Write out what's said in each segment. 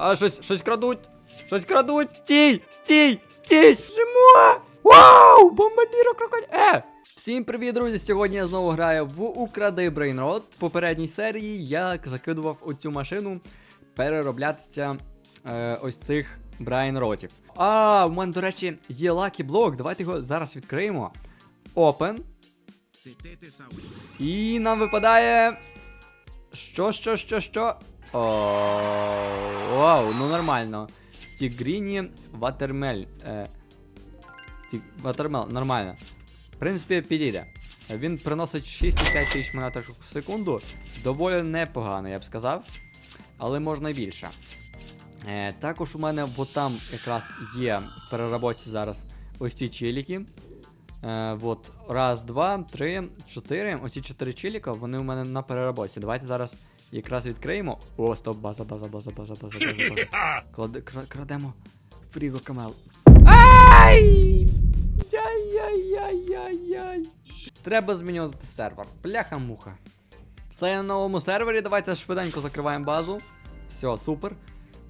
А, щось, щось крадуть. Щось крадуть. Стій! Стій! Стій! Жимо! Вау! Бомбардіро крокодил. Е! Всім привіт, друзі! Сьогодні я знову граю в Укради Брейнрод. В попередній серії я закидував оцю машину перероблятися е, ось цих брайнротів. А, в мене, до речі, є лакі блок. Давайте його зараз відкриємо. Open. І нам випадає. Що, що, що, що? О, вау, ну нормально. Тігріні Ватермель. Е, ватермел, нормально. В принципі, підійде. Він приносить 6,5 тисяч монеток в секунду. Доволі непогано, я б сказав. Але можна більше. Е, також у мене от там якраз є в переработці зараз ось ці чиліки. Е, от, раз, два, три, чотири. Оці чотири чиліка, вони у мене на переработці. Давайте зараз якраз відкриємо. О, стоп, база, база, база, база, база, база, база. Кладе, крадемо Фріго Камел. Ай! Яй-яй-яй-яй-яй. Треба змінювати сервер. Бляха-муха. Все на новому сервері. Давайте швиденько закриваємо базу. Все, супер.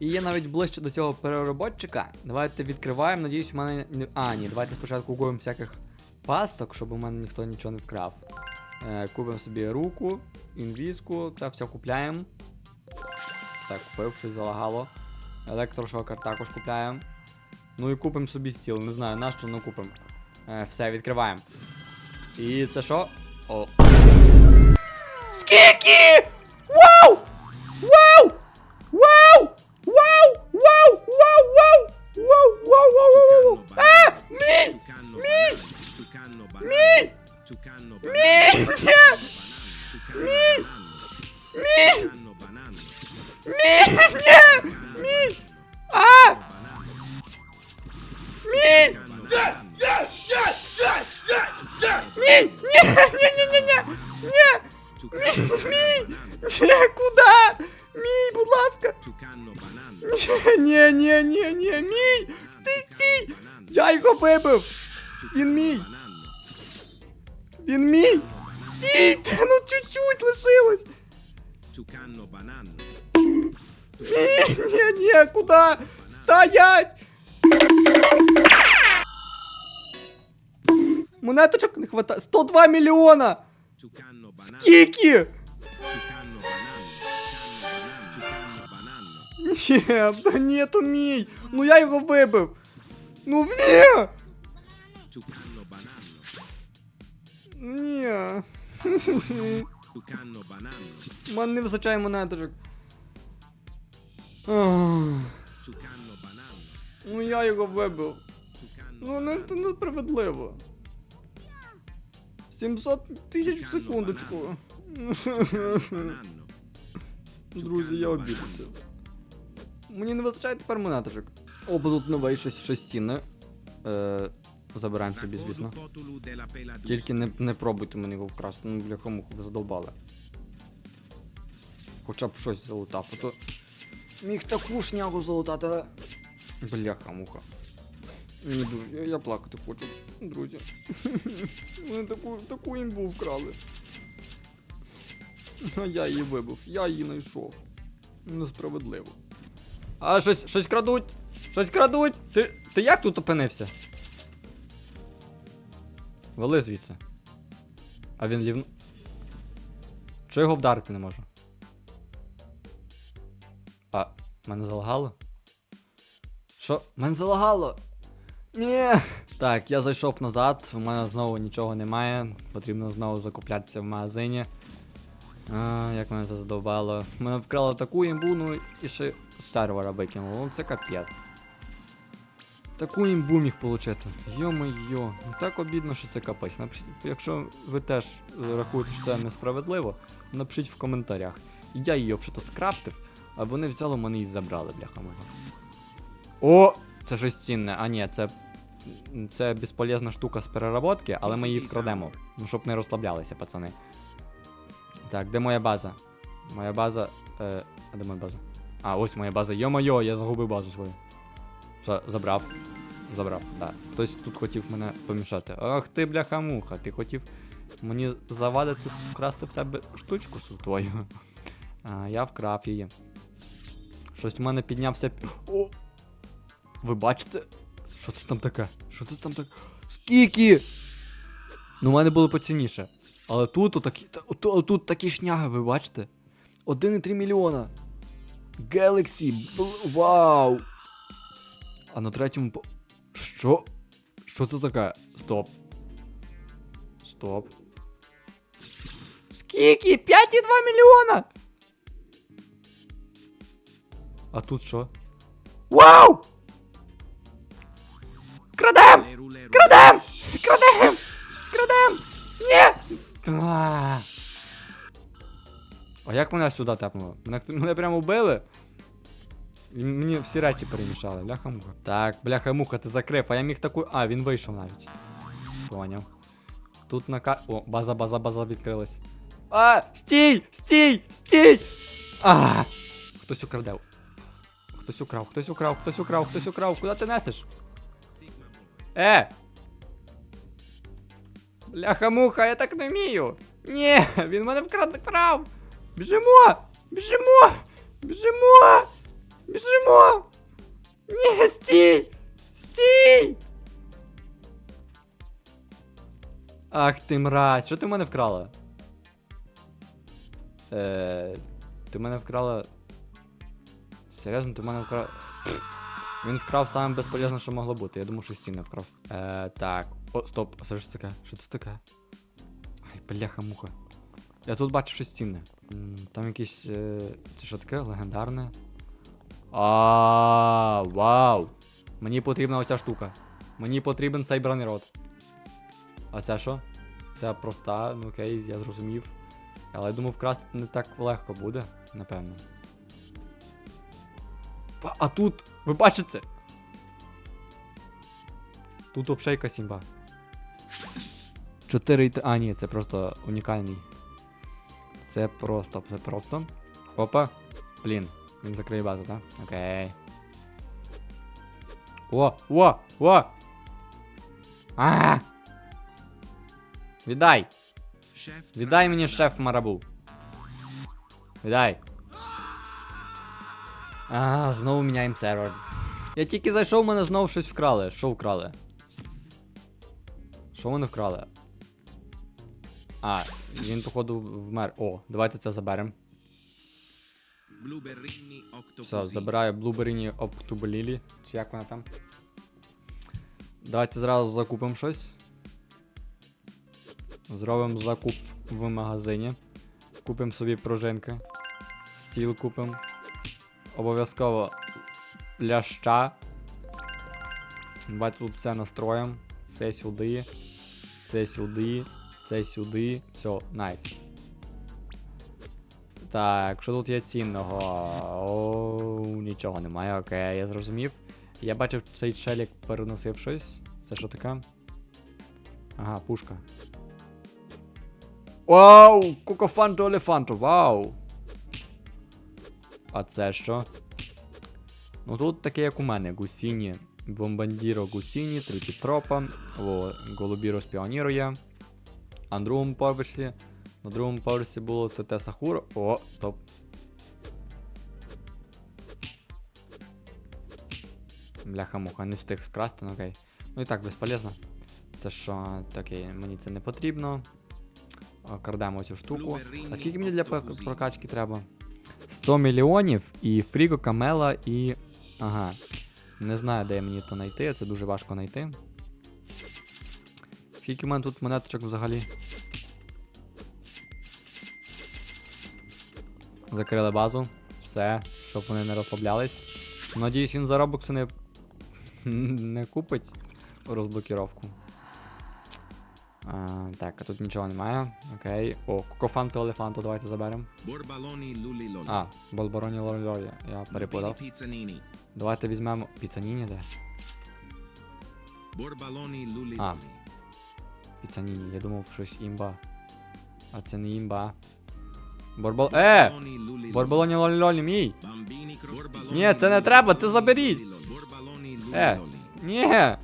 І є навіть ближче до цього перероботчика. Давайте відкриваємо. Надіюсь, у мене. А, ні, давайте спочатку купимо всяких пасток, щоб у мене ніхто нічого не вкрав. Е, купимо собі руку, інвізку, це все купляємо. Так, купив, щось залагало. Електрошокер також купляємо. Ну і купимо собі стіл, не знаю, на що, ну купимо. Е, все, відкриваємо. І це що? О. Скільки? Вау! Вау! Вау! Вау! Вау! Вау! Вау! Вау! Вау! Вау! Вау! А! Мій! Мій! Мій! Митя! Митя! Митя! Митя! А! Yes! Митя! Не-не-не-не-не! Не! Ми! Ми! Не, куда? Ми, будь ласка! не, не, не, не, мій! Ти стій! Я його вибив! Він мій! Він мій! Стійте! Ну чуть-чуть лишилось! Ні, ні, ні, куди? Стоять! Монеточок не хватає. 102 мільйона! Скільки? Ні, да ні, то мій! Ну я його вибив! Ну ні! Ні. У мене не вистачає монеточок. Ну я його вибив. Ну не це несправедливо. 700 тисяч в секундочку. Друзі, я обідався. Мені не вистачає тепер монеточок. О, тут новий щось стіни. Е, забираємо собі, звісно. Тільки не, не пробуйте мене його вкрасти, ну бляха муху ви задовбали. Хоча б щось залутав, а то. Міг таку шнягу залутати, але. Бляха муха. Мені дуже. Я, я плакати хочу, друзі. Вони таку, таку імбу вкрали. А я її вибив, я її знайшов. Несправедливо. А щось, щось крадуть! Щось крадуть! Ти. Ти як тут опинився? Вали звідси. А він лівно. Чого його вдарити не можу? А, мене залагало? Що? Мене залагало! Ні! Так, я зайшов назад, у мене знову нічого немає. Потрібно знову закуплятися в магазині. А, як мене це задовбало. Мене вкрали таку імбу, ну і ще сервера викинуло. Ну це капець. Таку імбу міг получити. Йо-моє, так обідно, що це капець. Напишіть, якщо ви теж е, рахуєте, що це несправедливо, напишіть в коментарях. Я її взагалі скрафтив, а вони взяли мене і забрали, бляха мого. О! Це щось цінне. А ні, це. Це безполезна штука з переработки, але ми її вкрадемо. Ну, щоб не розслаблялися, пацани. Так, де моя база? Моя база. Е, а де моя база? А, ось моя база. Йо-моє, я загубив базу свою. Забрав. Забрав, так. Да. Хтось тут хотів мене помішати. Ах ти, бляха-муха, ти хотів мені завадити вкрасти в тебе штучку твою. А, я вкрав її. Щось у мене піднявся. О! Ви бачите? Що це там таке? Що це там таке? Скільки? Ну, у мене було поцінніше. Але тут отакі, тут такі шняги, ви бачите? 1,3 мільйона. Galaxy. Вау! А на третьому. по- Що? Що це таке? Стоп. Стоп. Скільки? 5,2 мільйона! А тут що? Вау! Крадем! Крадем! Крадем! Крадем! Ні! А. Як мене сюди тепнуло? Мене, мене прямо вбили? І мені всі речі перемішали, бляха-муха. Так, бляха-муха, ти закрив, а я міг таку. А, він вийшов навіть. Поняв. Тут на ка. О, база, база, база відкрилась. А! Стій! Стій! Стій! А! Хтось украде. Хтось украв, хтось украв, хтось украв, хтось украв. Куди ти несеш? Е! Бляха-муха, я так не вмію. Ні, він мене вкрав. Біжимо! Біжимо! Біжимо! Біжимо! Ні, стій! Стій! Ах ти мразь, що ти в мене вкрала? Е, ти в мене вкрала. Серйозно, ти в мене вкрала. Він вкрав саме безполезне, що могло бути. Я думав, що стіни вкрав. Е, так. О, стоп, а це що таке? Що це таке? Ай, бляха-муха. Я тут бачив щось цінне. Там якісь. Е, це що таке? Легендарне. А, вау! Мені потрібна оця штука. Мені потрібен цей бронерод. А це що? Це проста, ну окей, я зрозумів. Але я думав, вкрасти не так легко буде, напевно. А тут, ви бачите? Тут взагалі якась імба. 4. А, ні, це просто унікальний. Це просто, це просто. Опа. Блін, він закриє базу, так? Окей. О, о, о! А! Віддай! Віддай мені шеф Марабу. Віддай. А, знову міняємо сервер. Я тільки зайшов, мене знову щось вкрали. Що вкрали? Що вони вкрали? А, він, походу, вмер. О, давайте це заберемо. Все, забираю Блуберіні Оптубелілі. Чи як вона там? Давайте зразу закупимо щось. Зробимо закуп в магазині. Купимо собі пружинки. Стіл купимо. Обов'язково ляща. Давайте тут все настроїмо. Це сюди. Це сюди. Це сюди. Все, найс. Так, що тут є цінного? О, нічого немає, окей, я зрозумів. Я бачив, цей челік переносив щось. Це що таке? Ага, пушка. Вау! Кукофанту елефанту, вау! А це що? Ну тут таке, як у мене, гусіні. Бомбандіро гусіні, трипітропа. Голубіро спіонірує. А на другому поверсі. На другому поверсі було ТТ Сахур. О, стоп. Бляха-муха, не встиг скрасти, ну окей. Ну і так, безполезно. Це що таке, мені це не потрібно. О, Крадемо цю штуку. А скільки мені для прокачки треба? 100 мільйонів і Фріго, Камела і. Ага. Не знаю, де мені то знайти, це дуже важко знайти. Скільки в мене тут монеточок взагалі? Закрили базу. Все, щоб вони не розслаблялись. Надіюсь, він за робокси не. не купить розблокіровку. А, так, а тут нічого немає. Окей. О, кокофанту елефанту, давайте заберемо. Лолі. А, Болбороні Лорі, я перепутав. Давайте візьмемо. Піцаніні де? А. Піцаніні, я думав щось імба. А це не імба. Борбол. Е! Борбалоні лолі. Лолі мій! Ні, це не треба, це заберіть. Е. Ні!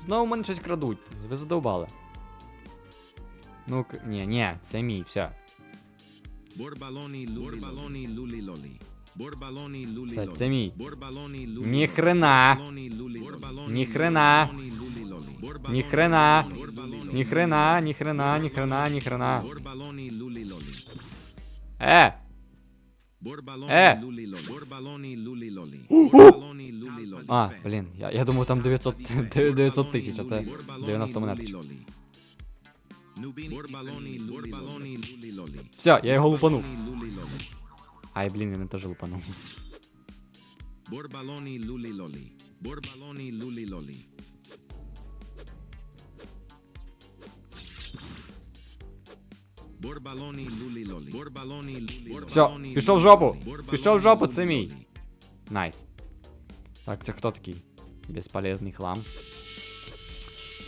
Знову мене щось крадуть. Ви задовбали. Ну, к- ні, ні, це мій, все. Борбалоні лулі лулі лолі. Це, це мій. Ні хрена. Ні хрена. Ні хрена. Ні хрена, ні хрена, ні хрена, ні хрена. Е! Е! лулі лолі. Борбалоні лулі лолі. Борбалоні лулі лолі. А, блін, я, я думав там 900, 900 тисяч, а це 90 монеточок. Все, я його лупанув. Ай, блін, я не теж лупанув. Борбалоні лулі лолі. Борбалоні лулі лолі. Все, пішов в жопу. Пішов в жопу, це мій. Найс. Так, це хто такий? Безполезний хлам.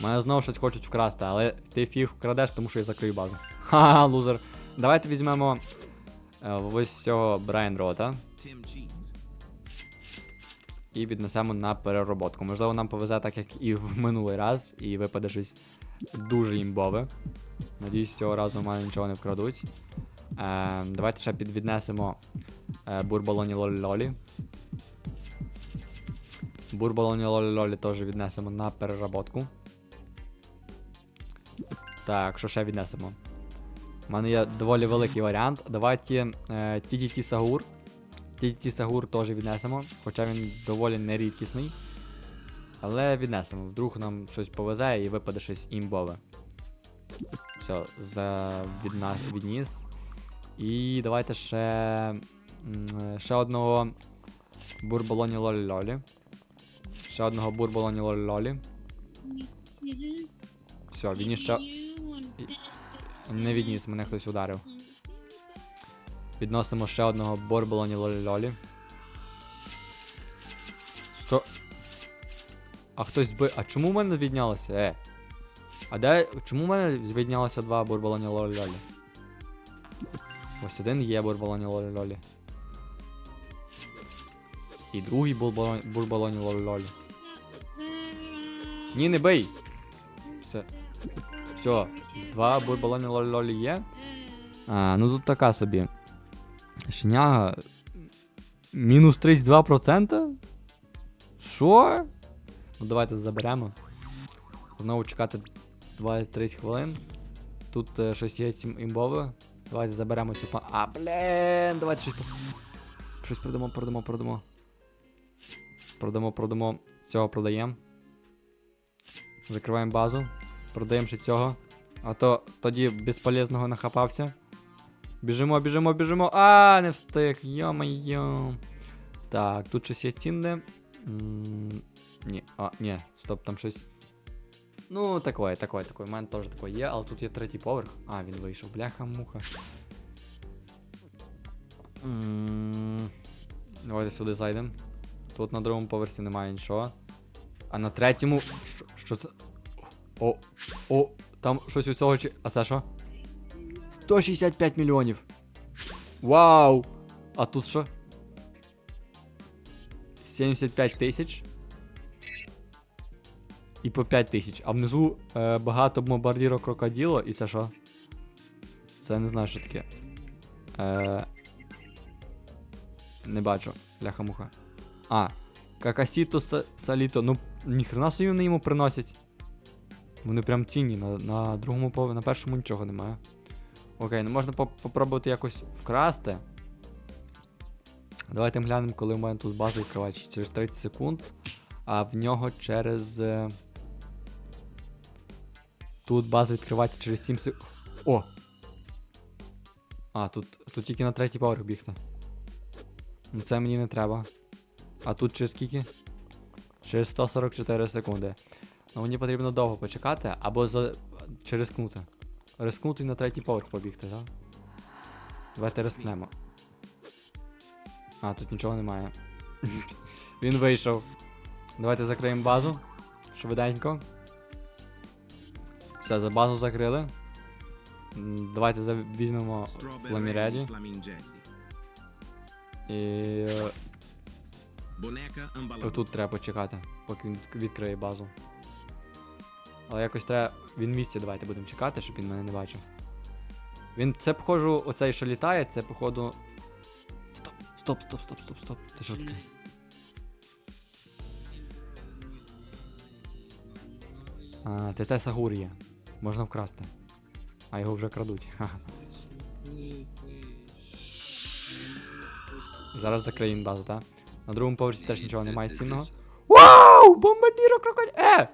Мене знову щось хочуть вкрасти, але ти фіг вкрадеш, тому що я закрию базу. Ха-ха, лузер. Давайте візьмемо е, ось цього Брайан Рота і віднесемо на перероботку. Можливо, нам повезе так, як і в минулий раз, і випаде щось дуже імбове. Надіюсь, цього разу в мене нічого не вкрадуть. Е, давайте ще підвіднесемо е, бурбалоні лолі-лолі. Бурбалоні лолі-лолі теж віднесемо на переработку. Так, що ще віднесемо? У мене є доволі великий варіант. Давайте е, Сагур. TTT Сагур теж віднесемо, хоча він доволі нерідкісний. Але віднесемо. Вдруг нам щось повезе і випаде щось імбове. Все, за відна... відніс. І давайте ще. Ще одного бурбалоні лолі лолі. Ще одного бурбалоні лолі лолі. Все, відніс ще. Не відніс, мене хтось ударив. Відносимо ще одного бурбалоні лолі лолі. Що? А хтось би. А чому в мене віднялося? Е. А де. Чому в мене віднялося два бурбалоні лолі лолі? Ось один є бурбалоні лолі лолі. І другий бурбалоні, лолі лолі. Ні, не бий! Все. Все, два бурбалоні лолі лолі є. А, ну тут така собі. Шняга. Мінус 32%? Що? Ну давайте заберемо. Знову чекати 20-30 хвилин. Тут е, щось є цим імбове. Давайте заберемо цю па. А, блін, давайте щось. Щось продамо, продамо, продамо. Продамо, продамо. Цього продаємо. Закриваємо базу. Продаємо ще цього. А то тоді безполезного нахапався. Біжимо, біжимо, біжимо. А, не встиг. Йо-моє. Так, тут щось є цінне. М, Ні, а, ні, стоп, там щось. Ну, такое, такое, такое. У мене теж такое є, але тут є третій поверх. А, він вийшов. Бляха-муха. Давайте сюди зайдемо. Тут на другому поверсі немає нічого. А на третьому. Що, що це? О, о, там щось у цього чи. А це що? 165 мільйонів. Вау! А тут що? 75 тисяч. І по 5 тисяч. А внизу е, багато бомбардіро крокоділо, і це що? Це я не знаю, що таке. Е, не бачу. Ляха-муха. А, какасіто саліто. Ну, ніхрена собі вони йому приносять. Вони прям цінні. На, на другому пов... на першому нічого немає. Окей, ну можна попробувати якось вкрасти. Давайте глянемо, коли у мене тут база відкривається через 30 секунд, а в нього через. Тут база відкривається через 7 секунд. О! А, тут, тут тільки на третій поверх бігти. Ну це мені не треба. А тут через скільки? Через 144 секунди. Ну мені потрібно довго почекати, або за... рискнути. Рискнути на третій поверх побігти, так? Давайте рискнемо. А, тут нічого немає. Він вийшов. Давайте закриємо базу. Швиденько. Все, за базу закрили. Давайте візьмемо фламіреді. І е, амбалон. треба почекати, поки він відкриє базу. Але якось треба. Він місці давайте будемо чекати, щоб він мене не бачив. Він це, походу, оцей, що літає, це, походу. Стоп, стоп. стоп, стоп, стоп, стоп. Це що таке? А, ТТ Сагур є. Можна вкрасти. А його вже крадуть. Зараз закриємо базу, так? На другому поверсі теж нічого немає цінного. Вау! Бомбардіро крокодил! Е!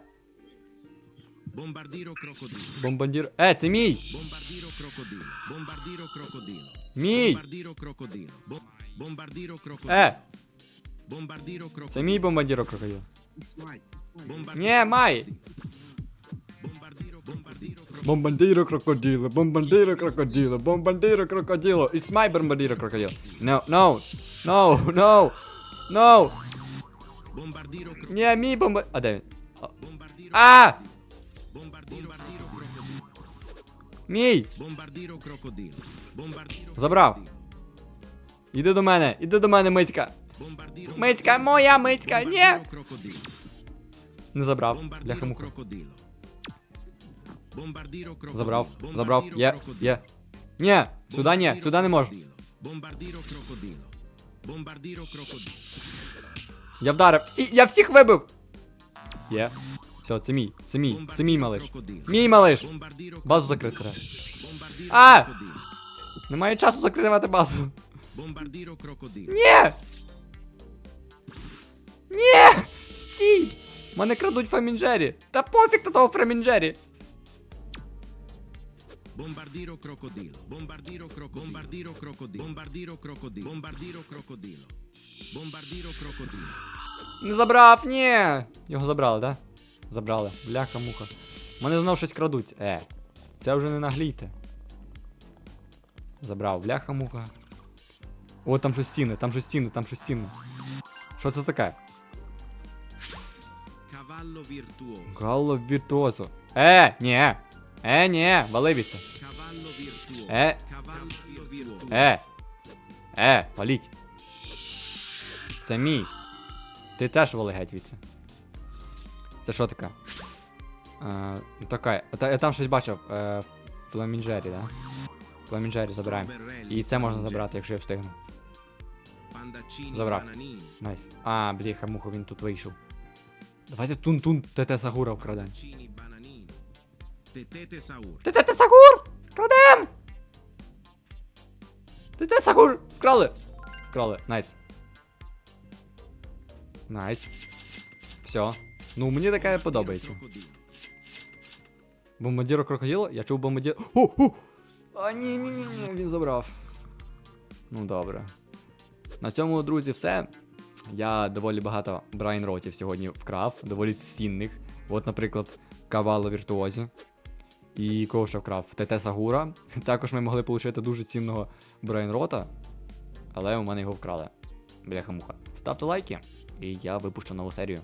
Bombardiro crocodilo. Бомбардіро. Е, це мій! Bombardiro crocodilo. Bombardiro crocodilo. Мій! Bombardiro crocodilo. Bo- bombardiro. Е! Bombardiro crocodilo. Це мій бомбардіро крокодил. Ні, май! Bombardiro. Бомбардіро крокодило, бомбардіро крокодило, бомбардіро крокодило. It's my бомбардіро крокодило. No, no, no, no, no. Ні, мій бомба... А де він? А! Мій! Забрав. Іди до мене, іди до мене, мицька. Мицька моя, мицька, ні! Не забрав. Бляха муха. Забрав, забрав. Є, є. Ні, сюди ні, сюди не можу. Я вдарив. Всі, я всіх вибив. Є. Все, це мій, це мій, це мій малиш. Мій малиш. Базу закрити треба. А! Немає часу закривати базу. Ні! Ні! Стій! Мене крадуть фамінджері! Та пофіг на того фрамінджері! Bombardiro crocodilo. Bombardiro crocodilo. Bombardiro crocodilo. Bombardiro crocodilo. Bombardiro crocodilo. Bombardiro crocodilo. Не забрав, ні! Його забрали. Да? Забрали. Бляха муха. Мене знов щось крадуть. Е, це вже не наглійте. Забрав, бляха муха. О, там щось стіни, там щось стіни, там щось стіни. Що це таке? Cavallo virtuoso. Галло віртуозо. Е, ні! Е, ні, валибіться. Е. Е! Е, валіть. Це мій. Ти теж вали геть звідси. Це що таке? Е, така. Та, я там щось бачив. Е, фламінджері, да? Фламінджері забираємо. І це можна забрати, якщо я встигну. Забрав. Найс. А, бліха, муха, він тут вийшов. Давайте тун-тун ТТ Сагура вкрадемо. Tetete saur. ТТ Сагур! Крадем! ТТ Сагур! Вкрали! Вкрали, найс. Найс. Все. Ну, мені таке подобається. Бомбардіро крокодило? Я чув бомбардіро. О, о! А ні, ні, ні, ні, він забрав. Ну добре. На цьому, друзі, все. Я доволі багато брайнротів сьогодні вкрав, доволі цінних. От, наприклад, Кавало Віртуозі. І кого ще вкрав? ТТ Сагура. Також ми могли отримати дуже цінного брейнрота, Але у мене його вкрали. Бляха-муха. Ставте лайки, і я випущу нову серію.